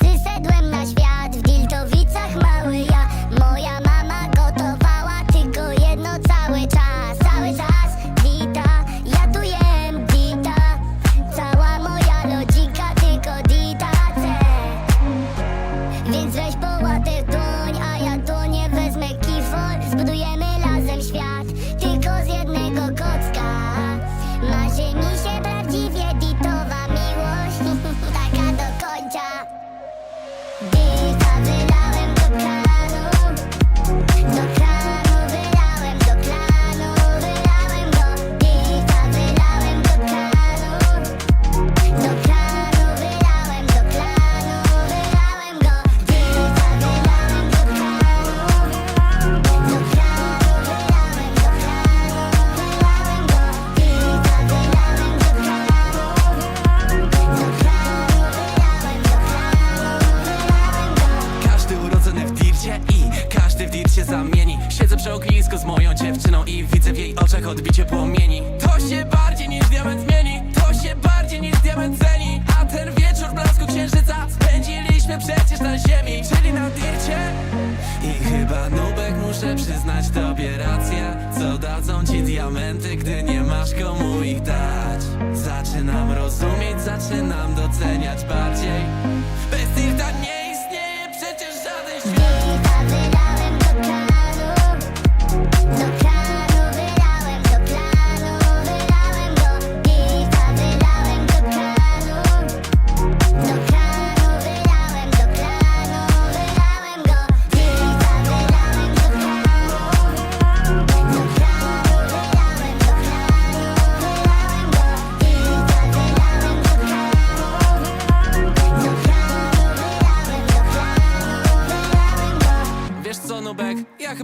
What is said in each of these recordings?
Przyszedłem na świat w Diltowicach mały ja. Moja mama gotowała tylko jedno cały czas. Cały czas dita, ja tu jem dita. Cała moja lodzika tylko dita chce. Więc dirt się zamieni. Siedzę przy ognisku z moją dziewczyną i widzę w jej oczach odbicie płomieni. To się bardziej niż diament mieni To się bardziej niż diament ceni. A ten wieczór w blasku księżyca Spędziliśmy przecież na ziemi Czyli na dircie. I chyba Nubek muszę przyznać tobie rację. Co dadzą ci diamenty, gdy nie masz komu ich dać? Zaczynam rozumieć, zaczynam doceniać bardziej. Bez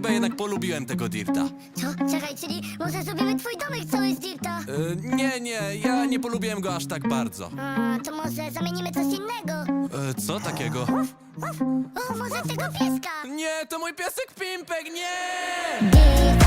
chyba jednak polubiłem tego dirta Co? Czekaj, czyli może zrobimy twój domek cały z dirta? E, Nie, nie, ja nie polubiłem go aż tak bardzo A, to może zamienimy coś innego? e, Co takiego? O, może tego pieska? Nie, to mój piesek Pimpek, nie! Dirta